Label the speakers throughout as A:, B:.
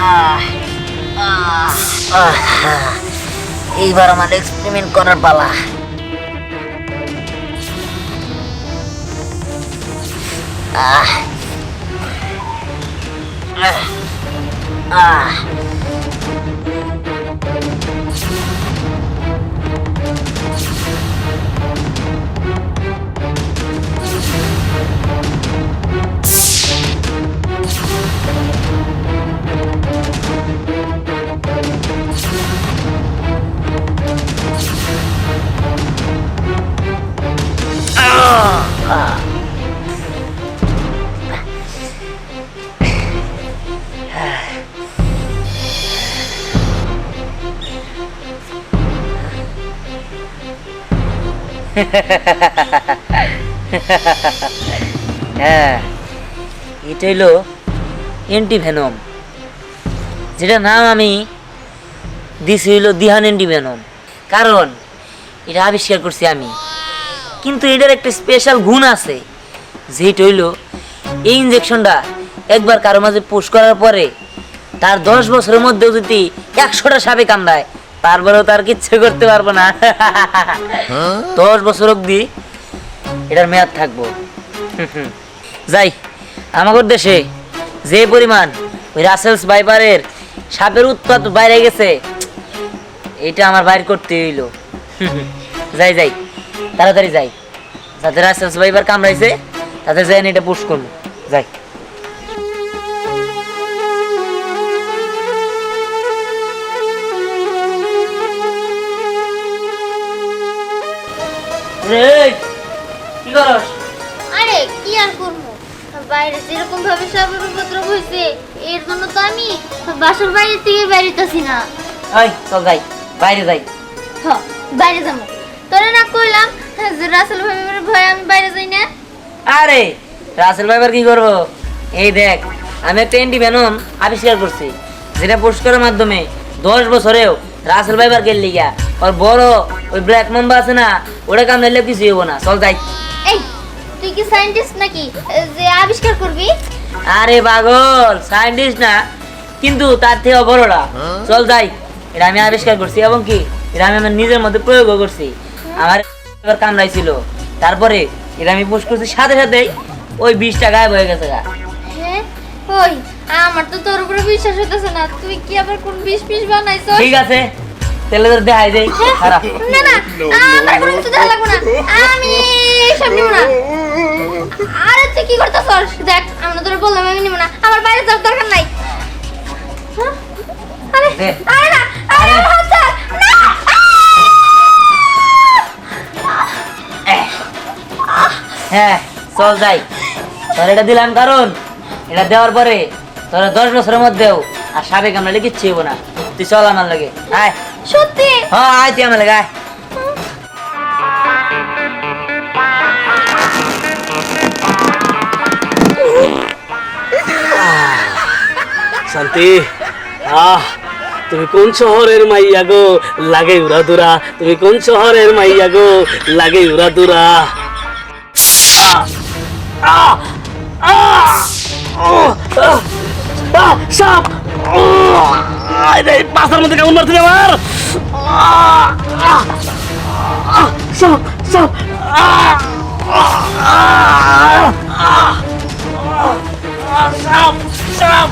A: আহ, আহ, আহ, এইবার আমার এক্সপেরিমেন্ট করার পালা আহ আহ, হ্যাঁ এটা হইল অ্যান্টিভেনম যেটা নাম আমি দিছি হইল দিহান অ্যান্টিভেনম কারণ এটা আবিষ্কার করছি আমি। কিন্তু এটার একটা স্পেশাল গুণ আছে, যেটা হইল এই ইঞ্জেকশনটা একবার কারও মাঝে পুশ করার পরে তার দশ বছরের মধ্যেও যদি একশোটা সাপে কামড়ায় তারপরেও তার কিচ্ছু করতে পারব না। দশ বছর অবধি এটার মেয়াদ থাকব। যাই আমাদের দেশে যে পরিমাণ ওই রাসেলস বাইপারের সাপের উৎপাত বাইরে গেছে, এটা আমার বাইর করতে হইল। যাই যাই, তাড়াতাড়ি যাই। যাতে রাসেলস বাইপার কামড়াইছে, তাতে যাই এটা পুশ করব। যাই। রে কি করস?
B: আরে কি আর করব? বাইরে যেরকম ভাবে সাপের উপদ্রব হয়েছে এর জন্য তো আমি বাসার বাইরে থেকে বেরিতেছি না।
A: ওই চল যাই বাইরে যাই।
B: হ বাইরে যাব। তোরে না কইলাম যে রাসেল ভয়ে আমি বাইরে যাই না।
A: আরে রাসেল ভাইবার কি করব? এই দেখ আমি একটা আবিষ্কার করছি যেটা পুরস্কারের মাধ্যমে দশ বছরেও রাসেল ভাইবার গেল লিগা। আর বড় ওই ব্ল্যাক মাম্বা আছে না ওটা কামড়াইলে কিছু হব না। চল যাই।
B: এই তুই কি সায়েন্টিস্ট নাকি? যে আবিষ্কার করবি?
A: আরে পাগল সায়েন্টিস্ট না কিন্তু তার থেকে বড়রা। চল যাই। এটা আমি আবিষ্কার করছি এবং কি এটা আমি আমার নিজের মধ্যে প্রয়োগও করছি। আমার এবার কামড়াইছিল। তারপরে এটা আমি পুষ করছি সাথে সাথেই ওই বিষটা গায়েব হয়ে গেছে গা।
B: হ্যাঁ? ওই আমার তো তোর উপরে বিশ্বাস হইতেছে না। তুই কি আবার কোন বিষ পিস বানাইছ
A: ঠিক আছে তাহলে তোর দেখাই দেই। খারাপ।
B: না না আমার কোনো কিছু দেখা লাগবে না। আমি নিব না। আরে তুই কি করতেছস? দেখ আমি তোরে বললাম আমি নিব না। আমার বাইরে যাওয়ার দরকার নাই। হ্যাঁ? আরে আরে না আরে হাত। না
A: হ্যাঁ চল যাই। তোর এটা দিলাম কারণ এটা দেওয়ার পরে তোর দশ বছরের মধ্যেও আর সাবেক আমরা কিচ্ছু হব না। তুই চল আমার লাগে। আয়।
B: সত্যি
A: হ্যাঁ আয় তুই আমার লাগে আয়
C: শান্তি আহ তুমি কোন শহরের মাইয়া গো লাগে উড়াদুরা তুমি কোন শহরের মাইয়া গো লাগে উড়াদুরা আহ! আহ! আহ! সাপ! পাশার মধ্যে কেমন মারছিল আমার! সাপ সাপ!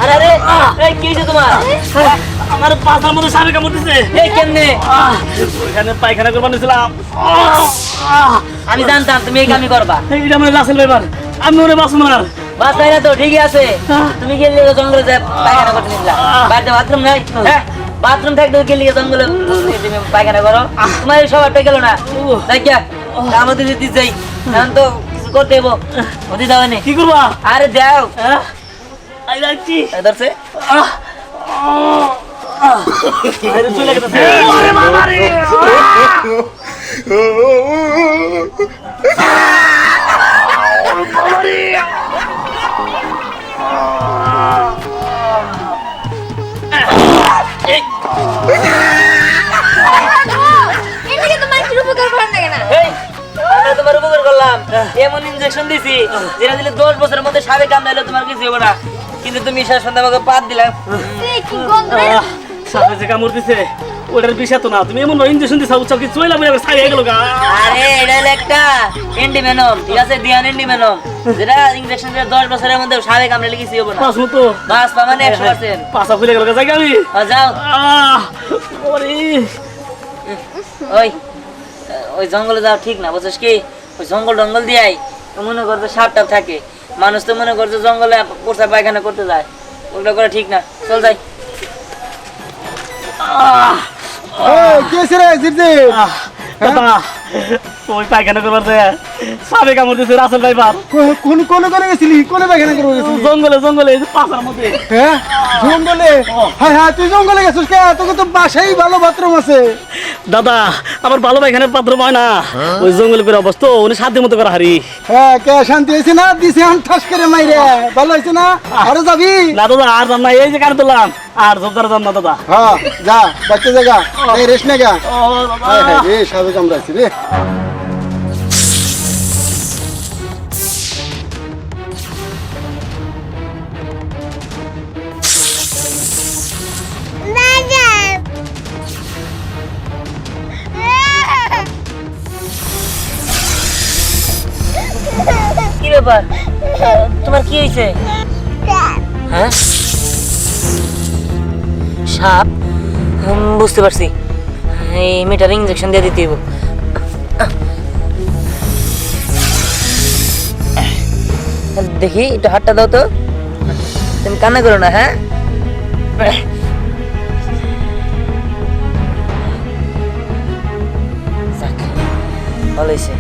A: আরে আরে
C: আমার পাশার মধ্যে সাপে কামড় দিছে
A: এই কেমনে?
C: ওইখানে পায়খানা করবার নিয়েছিলাম
A: আমি জানতাম তুমি এই কামই করবা।
C: এইটা আমার রাসেল ব্যাপার আমি ওরে বাসন মার
A: বাসায় না তো ঠিকই আছে। তুমি গেলে জঙ্গলে পায়খানা করতে নিলা। বাড়িতে বাথরুম নাই? হ্যাঁ বাথরুম থাকতে গেলে জঙ্গলে তুমি পায়খানা করো। তোমার স্বভাবটা গেল না? তাই কি আমাদের যদি যাই এখন তো কিছু করতে হব ওদি দাও নে।
C: কি করবা?
A: আরে যাও।
C: হ্যাঁ? আই যাচ্ছি।
A: ধরছে।
C: আরে চলে গেছে। ওরে বাবা রে
A: এমন ইনজেকশন দিছি যেটা দিলে দশ বছরের মধ্যে সাবে কামড়াইলে তোমার কিছু হবে না। কিন্তু তুমি শেষ সন্ধ্যা আমাকে পাত দিলাম
C: সাপে যে কামড় দিছে ওটার বিষয় তো না। তুমি এমন ইঞ্জেকশন দিছা উচ্চাও কি চইলা বলে হয়ে গেল গা?
A: আরে এটা হলো একটা ঠিক আছে দিয়ান যেটা ইনজেকশন দিয়ে দশ বছরের মধ্যে সাবে কামড়ে লেগেছি হব না।
C: পাঁচ মতো।
A: বাস পা মানে একশো পার্সেন্ট।
C: পাঁচা খুলে গেল গা যাই আমি।
A: যাও।
C: আহ ওরে।
A: ওই ওই জঙ্গলে যাওয়া ঠিক না বুঝছিস কি? ওই জঙ্গল টঙ্গল দিয়াই মনে করতো সাপ টাপ থাকে। মানুষ তো মনে করছে জঙ্গলে পোষা পায়খানা করতে যায়। ওগুলো করে ঠিক না। চল যাই।
C: আহ!
D: কে রে
C: জিদ্দি ওই পায়খানা করবার যে সাপে কামড় দিছে রাসেল ড্রাইভার।
D: কোন কোন করে গেছিলি? কোনে পায়খানা করে গেছিলি?
C: জঙ্গলে জঙ্গলে এই পাঁচার মধ্যে।
D: হ্যাঁ জঙ্গলে? হ্যাঁ হ্যাঁ তুই জঙ্গলে গেছিস কে? তোকে তো বাসাই ভালো বাথরুম আছে।
C: দাদা আমার ভালো পায়খানার পাত্র হয় না। ওই জঙ্গলে করে অবস্থা উনি সাধ্যের মতো করে হারি।
D: হ্যাঁ কে শান্তি হয়েছে না? দিছে আম ঠাস করে মাইরে। ভালো হয়েছে না? আরও যাবি?
C: না দাদা আর দাম না এই যে কানে তুললাম। আর জবদার দাম না দাদা।
D: হ্যাঁ যা বাচ্চা জায়গা এই রেশ নে গা।
C: ও
D: হ্যাঁ হ্যাঁ
C: দাদা
D: রে সাবে কামড়াইছি রে।
A: ব্যাপার তোমার কি হয়েছে? হ্যাঁ? সাপ? বুঝতে পারছি। এই মেয়েটার ইঞ্জেকশন দিয়ে দিতে দেখি, একটু হাতটা দাও তো। তুমি কান্না করো না হ্যাঁ? ভালো হয়েছে।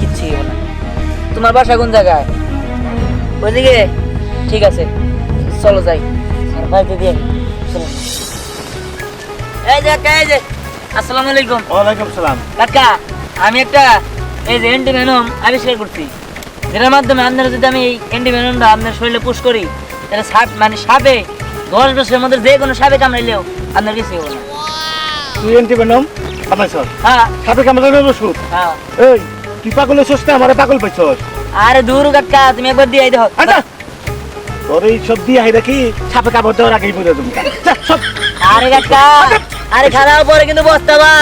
A: কিচ্ছু না। তোমার বাসা কোন জায়গায়? ওইদিকে? ঠিক আছে চলো যাই। আই। চলো। এই যে কাকা, এই যে। আসসালামু আলাইকুম।
C: ওয়ালাইকুম সালাম।
A: কাকা আমি একটা এই যে আবিষ্কার করছি। যেটার মাধ্যমে আপনারা যদি আমি এই অ্যান্টিভেনমটা আপনার শরীরে পুশ করি তাহলে সাপ মানে সাপে দশ বছরের মধ্যে যে কোনো সাপে কামড়াইলেও আপনার কিছু হবে না।
C: বানাইছ
A: হ্যাঁ।
C: সাপে কামড়ানোর ওষুধ
A: হ্যাঁ।
C: এই তুই পাগল হইছস না? আমারে পাগল পাইছস?
A: আরে দূর কাকা তুমি একবার দিয়ে দেখো
C: আচ্ছা তোর এই সব দিয়ে আই দেখি ছাপে কাপড় দেওয়ার আগেই বুঝে তুমি সব!
A: আরে কাকা আরে! খারাপ পরে কিন্তু বসতাবা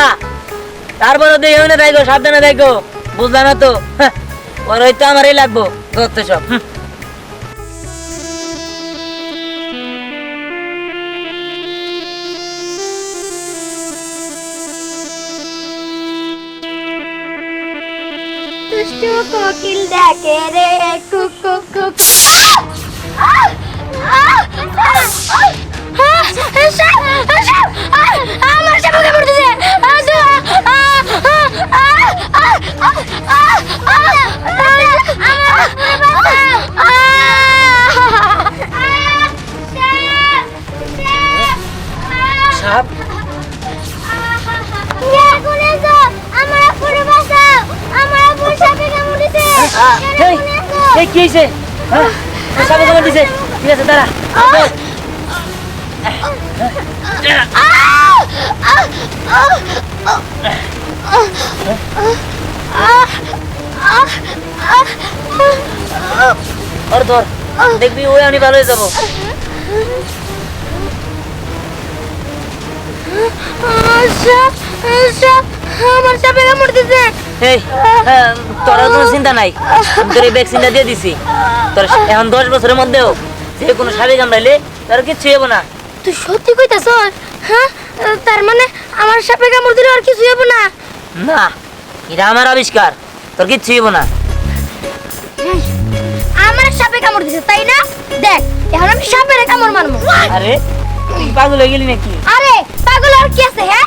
A: তারপরে দেখো না দেখো সাবধানে দেখো। বুঝলা না তো? হ্যাঁ, ওর হয়তো আমারই লাগবো ধরতে সব।
B: দুষ্টু কোকিল ডাকে রে কুক কুক কুক! সাপ! আহ! দু! আহ! আহ! আহ! আহ! আহ! আহ! আহ! আমার বাঁচাও! আহ! আহ! সাপ! সাপ!
A: সাপ
B: ইয়া, কোনে তো? আমার আপুরে বাঁচাও! আমার আপুর সাপে কামড় দিছে!
A: আহ,
B: কেন
A: এই, কি হয়েছে হ্যাঁ? সাপে কামড় দিছে? ঠিক আছে দাঁড়া। ওর ধর দেখবি ওই আমি ভালো হয়ে যাব।
B: সাপ সাপ আমার সাপে কামড় দিছে
A: এই হ্যাঁ, কোনো চিন্তা নাই। তোর এই ভ্যাকসিনটা দিয়ে দিছি। তোর এখন দশ বছরের মধ্যেও যে কোনো সাপে কামড়াইলে তোর কিচ্ছু হব না।
B: তুই সত্যি কইতাছ? হ্যাঁ? তার মানে আমার সাপে কামড় দিলে আর কিছু হবে না?
A: না এটা আমার আবিষ্কার। তোর কিচ্ছু হব না।
B: আমার সাপে কামড় দিছে তাই না? দেখ এখন আমি সাপের কামড় মারবো
A: আরে পাগল হয়ে গেলি নাকি?
B: আরে পাগল আর কি আছে হ্যাঁ?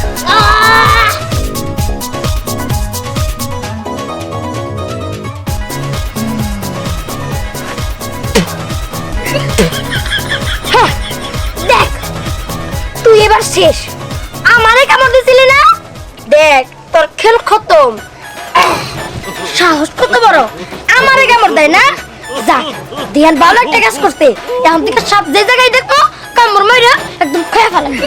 B: শেষ আমারে কামড় দিছিলি না? দেখ তোর খেল খতম। সাহস কত বড়? আমারে কামড় দেয় না? যা দিয়ান ভালো একটা কাজ করতে। এখন থেকে সব যে জায়গায় দেখব কামড় মাইরা একদম খেয়ে
A: ফেলাবি।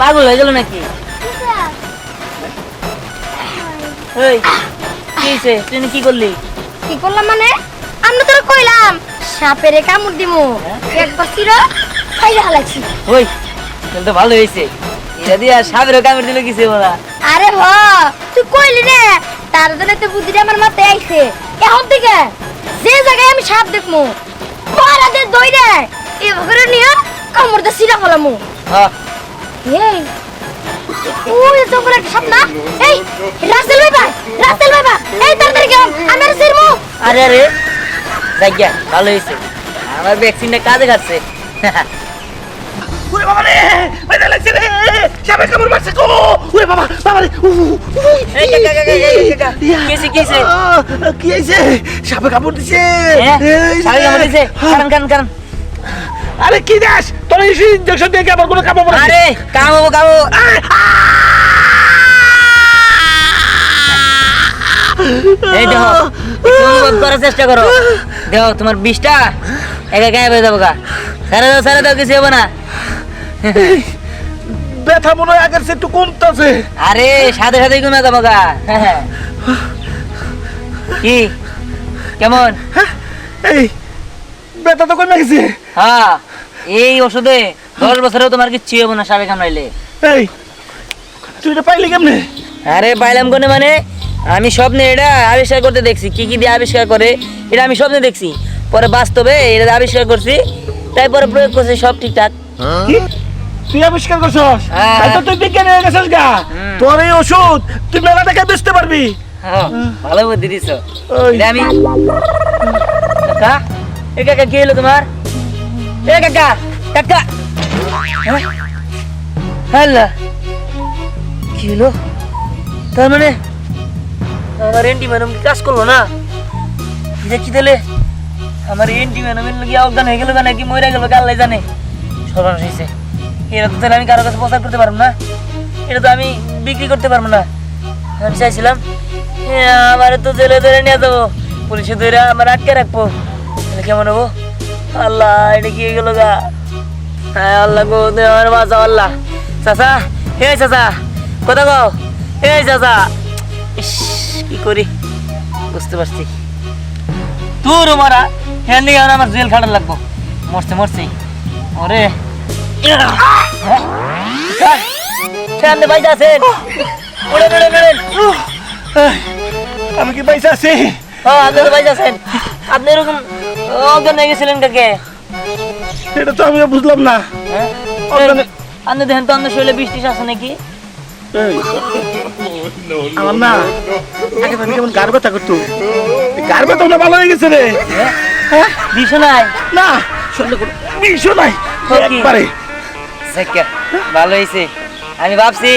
A: পাগল হয়ে গেল নাকি? তুই কি করলি?
B: কি করলাম মানে? আমরা তোর কইলাম সাপেরে কামড় দিমু। হ্যাঁ? একবার ছিল খাইয়া হালাইছি
A: ওই তাহলে তো ভালো হয়েছে। এটা দিয়ে সাবেরও কামড় দিল কিছু বলা?
B: আরে হ তুই কইলি রে তার জন্য তো বুদ্ধিটা আমার মাথায় আইছে। এখন থেকে যে জায়গায় আমি সাপ দেখমু পাড়া দে দইরে এভাবে নিয়ে কামড় দে সিরা ফেলামু।
A: হ্যাঁ
B: এই ওই তো করে সাপ না এই রাসেল ভাই রাসেল ভাই এই তাড়াতাড়ি গেলাম আমি আর সিরমু।
A: আরে আরে যাইয়া ভালো হয়েছে। আমার ভ্যাকসিনটা কাজে খাচ্ছে।
E: ওরে বাবা রে বাইরে লাগছে রে সাপে কামড় মারছে গো ওরে বাবা বাবা রে ইয়া।
A: কিসে, কিসে?
E: কি সাপে কামড় দিছে
A: হ্যাঁ সাবে কামড় দিছে কারণ কারণ কারণ
E: আরে কি দাস তোর এই ইনজেকশন দিয়ে কি আমার কোনো কামড়
A: আরে এই দেখো করার চেষ্টা করো দেখো তোমার বিষটা একা গায়ে হয়ে যাব গা সারা দাও সারা দাও কিছু হব না
E: ব্যথা মনে হয় আগের সে একটু কমতেছে।
A: আরে সাথে সাথে কমে যাব গা কি? কেমন?
E: এই ব্যথা তো কমে গেছে।
A: হ্যাঁ এই ওষুধে দশ বছরেও তোমার কিচ্ছু হব না সাবে কামড়াইলে।
E: এই তুই এটা পাইলি কেমনে?
A: আরে পাইলাম কোনে মানে? আমি স্বপ্নে এটা আবিষ্কার করতে দেখছি। কি কি দিয়ে আবিষ্কার করে এটা আমি স্বপ্নে দেখছি। পরে বাস্তবে এটা আবিষ্কার করছি। তারপরে প্রয়োগ করছি সব ঠিকঠাক?
E: তুই আবিষ্কার করছস?
A: হ্যাঁ।
E: তাই তো তুই বিজ্ঞানী হয়ে গেছিস গা। তোর এই ওষুধ তুই মেলা টাকা বেচতে পারবি।
A: হ্যাঁ, ভালো বুদ্ধি দিছ। আমি কাকা এ কাকা কি হলো তোমার? এ কাকা কাকা। হ্যাঁ? হ্যালো। কি হলো তার মানে আমার এন্টি ম্যাডাম কি কাজ করল না? এটা কি দিলে আমার এন্টি ম্যাডামের লোক অজ্ঞান হয়ে গেল নাকি মরে গেল আল্লাহ জানে। সর্বনাশ হয়েছে এটা তো তাহলে আমি কারও কাছে প্রচার করতে পারব না। এটা তো আমি বিক্রি করতে পারব না। আমি চাইছিলাম আমার তো জেলে ধরে নিয়ে যাব। পুলিশে ধরে আমার আটকে রাখব। কেমন হব? আল্লাহ, এটা কি গেল গা? হ্যাঁ আল্লাহ গো আমার বাঁচাও আল্লাহ। চাচা হে চাচা, কোথা গো হে চাচা। ইস, কি করি? বুঝতে পারছি। তোর মারা হ্যাঁ নিয়ে আর আমার জেল খাটার লাগবো। মরছে মরছে ওরে। হ্যাঁ আছেন?
E: আমি কি পয়সা আছি?
A: হ্যাঁ আপনি তো বাইতে আছেন। আপনি এরকম অজ্ঞান হয়ে গেছিলেন কাকে?
E: এটা তো আমি বুঝলাম না।
A: হ্যাঁ? আপনি দেখেন তো আপনার শরীরে বৃষ্টি আছে নাকি?
E: আমার না আগে মানে কেমন গার ব্যথা করতো। গার ব্যথা ভালো হয়ে গেছে রে। হ্যাঁ?
A: বিষ নাই?
E: না শরীরে বিষও নাই। একবারে।
A: ভালো হয়েছে আমি ভাবছি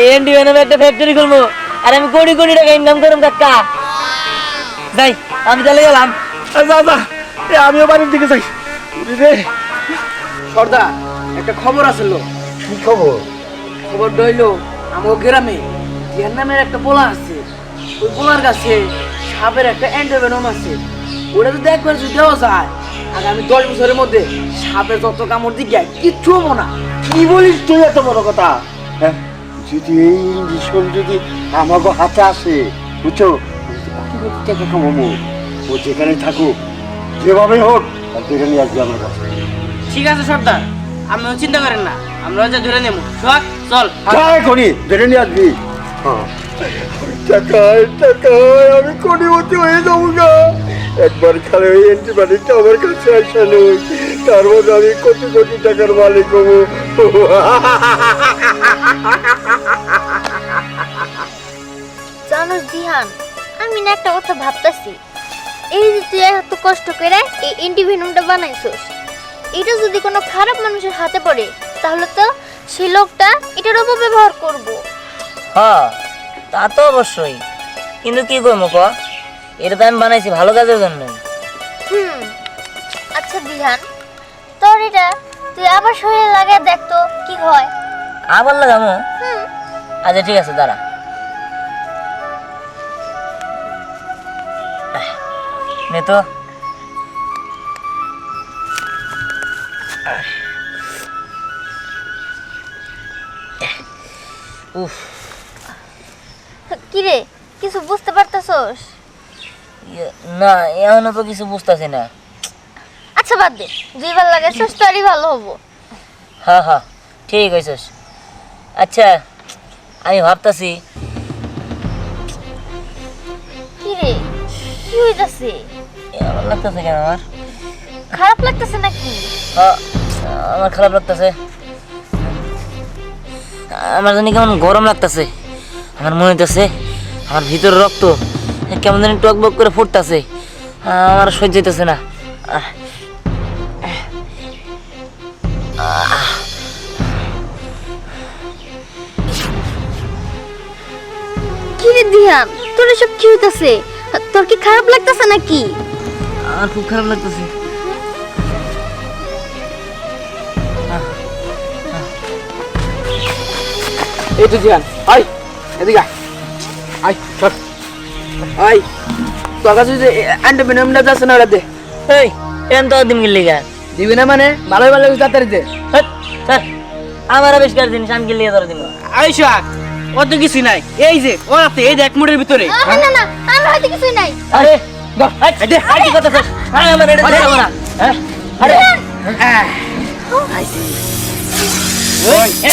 A: এই এনডি নামে একটা ফ্যাক্টরি খুলবো আর আমি কোটি কোটি টাকা ইনকাম করুম কাকা। যাই আমি চলে গেলাম।
E: আমিও বাড়ির দিকে যাই। রে।
F: সর্দা একটা খবর আসলো
E: কি খবর?
F: খবর ডইলো আমার গ্রামে ইয়ার নামের একটা পোলা আছে। ওই পোলার কাছে সাপের একটা অ্যান্টিভেনম আছে। ওটা যদি একবার যদি দেওয়া যায় আগামী দশ বছরের মধ্যে সাপের যত কামড় দিকে কিচ্ছু হব না।
E: কি বলিস তুই এত বড় কথা? হ্যাঁ যদি এই ইঞ্জেকশন যদি আমাকে হাতে আসে বুঝছ? আমি কোটি কোটি টাকা কামাবো ও যেখানে থাকুক যেভাবে হোক আর ধরে নিয়ে আসবে আমার কাছে।
F: ঠিক আছে সর্দার। আপনিও চিন্তা করেন না আমরা যা ধরে নেব। চল চল।
E: যাই করি ধরে নিয়ে আসবি। টাকায় টাকায় আমি কোটিপতি হয়ে যাব গা। একবার খালে ওই অ্যান্টিবায়োটিকটা আমার কাছে আসালো তার মধ্যে আমি কোটি কোটি টাকার মালিক হব।
B: জানোস দিহান আমি না একটা কথা ভাবতাছি। এই যে তুই এত কষ্ট করে এই ইন্ডিভিনুমটা বানাইছস এটা যদি কোনো খারাপ মানুষের হাতে পড়ে তাহলে তো সেই লোকটা এটার অপব্যবহার করব।
A: হ্যাঁ তা তো অবশ্যই। কিন্তু কি করব ক? এটা তো আমি বানাইছি ভালো কাজের জন্য।
B: হুম আচ্ছা দিহান তোর এটা তুই আবার শরীরে লাগিয়ে দেখ তো কি হয়।
A: আবার লাগামো?
B: হুম।
A: আচ্ছা ঠিক আছে দাঁড়া। নে তো। উফ।
B: কি রে কিছু বুঝতে পারতাছস?
A: ইয়ে, না এখনও তো কিছু বুঝতেছি না।
B: আচ্ছা বাদ দে যেই ভালো লাগে তারই ভালো হব।
A: হ্যাঁ হ্যাঁ ঠিক হয়েছিস আচ্ছা আমি ভাবতাছি
B: কি রে কি হইতাছে?
A: আমার লাগতেছে কেন আমার?
B: খারাপ লাগতেছে নাকি?
A: আমার খারাপ লাগতেছে। আমার জানি কেমন গরম লাগতেছে। আমার মনে হইতেছে আমার ভিতরে রক্ত কেমন জানি টক বক করে ফুটতেছে। আমার সহ্য হইতেছে না। আহ,
B: কি রে দিহান তোর এসব কি হইতাছে? তোর কি খারাপ লাগতেছে নাকি?
A: আমার খুব খারাপ লাগতেছে।
F: এই তো জিয়ান আই এদিকে আয়। আয় সর আই তোর কাছে যে অ্যান্টিভেনমটা যাচ্ছে না ওটা দে
A: এই এরম তো দিন গেলি গা
F: দিবি না মানে ভালো ভালো তাড়াতাড়ি দে
A: স্যার আমার আবিষ্কার জিনিস আমি গেলে ধরে দিন
G: আয়সা অত কিছু নাই এই যে ও আছে এই যে এক মুঠের ভিতরে
B: আহ, না না আমার হয়তো কিছুই নাই
A: আরে হাট, কি কথা স্যার আরে আমার এটা হবে না হ্যাঁ? আরে ওই, এই,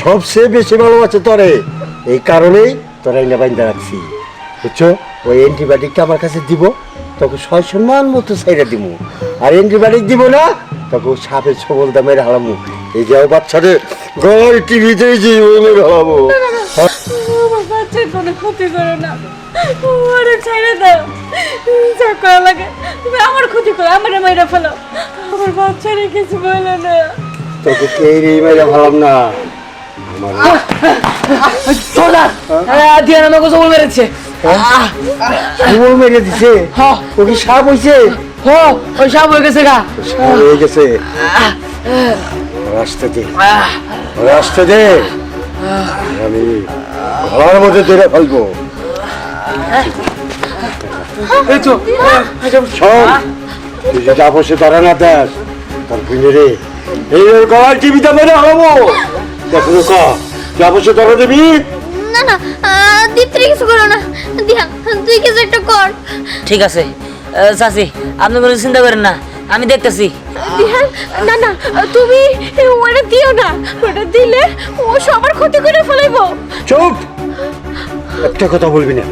E: সবচেয়ে বেশি ভালোবাসে তোরে। এই কারণেই তোরা এনে বাইন্দা রাখছি। বুঝছ? ওই অ্যান্টিবায়োটিকটা আমার কাছে দিব তোকে সয় সম্মান মতো সাইডে দিব। আর অ্যান্টিবায়োটিক দিব না তোকে সাপের সবল দামের হারামু এই যে বাচ্চাদের ঘর টিভিতে যে ওই মেরে হারাবো
H: বাচ্চার কোনো ক্ষতি করো না। ওরে ছেড়ে দাও। যা করা লাগে। তুমি আমার ক্ষতি করো আমার মেয়েরা ফেলো। আমার বাচ্চারে কিছু বলো না।
E: তোকে কে রে মেরে ভালাম না।
F: হ্যাঁ দিয়ান আমাকে সবল মেরেছে।
E: সবল মেরে দিছে?
F: হ্যাঁ
E: ওকে সাপ হইছে?
F: হো ওই সাপ হয়ে গেছে গা।
E: সাপ হয়ে গেছে। রাস্তা দে। রাস্তা দে। আমি ঘরের মধ্যে ধরে ফেলব।
F: এই তো
E: শোন তুই যদি আপসে ধরা না দেস তোর বুঝে রে এই গলার টিভিতে মেরে হব। দেখো ক তুই আপসে ধরা দিবি?
B: না না দীপ্তি কিছু করো না। দিহান তুই কিছু একটা কর।
A: ঠিক আছে। চাচি আপনি কোনো চিন্তা করেন না। আমি দেখতেছি।
H: দিহান না না তুমি ওটা দিও না। ওটা দিলে ও সবার ক্ষতি করে ফেলাইবো।
E: চুপ! একটা কথা বলবি না।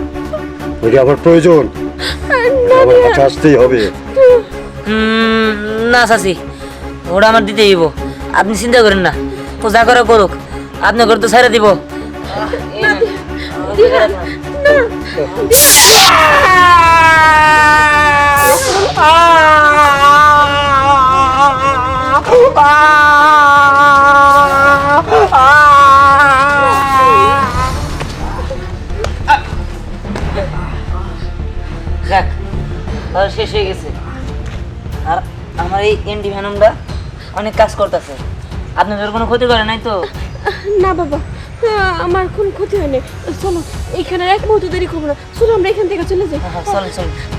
E: ওইটা আমার প্রয়োজন। আমার কাছে আসতেই হবে।
A: না চাচি ওটা আমার দিতে দিব আপনি চিন্তা করেন না। ও যা করে করুক। আপনি করে তো ছেড়ে দিব। শেষ হয়ে গেছে। আর আমার এই এন্টি ভ্যানমটা অনেক কাজ করতেছে। আপনাদের কোনো ক্ষতি করে নাই তো?
H: না বাবা আমার কোন ক্ষতি হয়নি। চলো এখানে এক মুহূর্ত দেরি করব না। চলো আমরা এখান থেকে চলে যাই।
A: চলো চলো। চলেন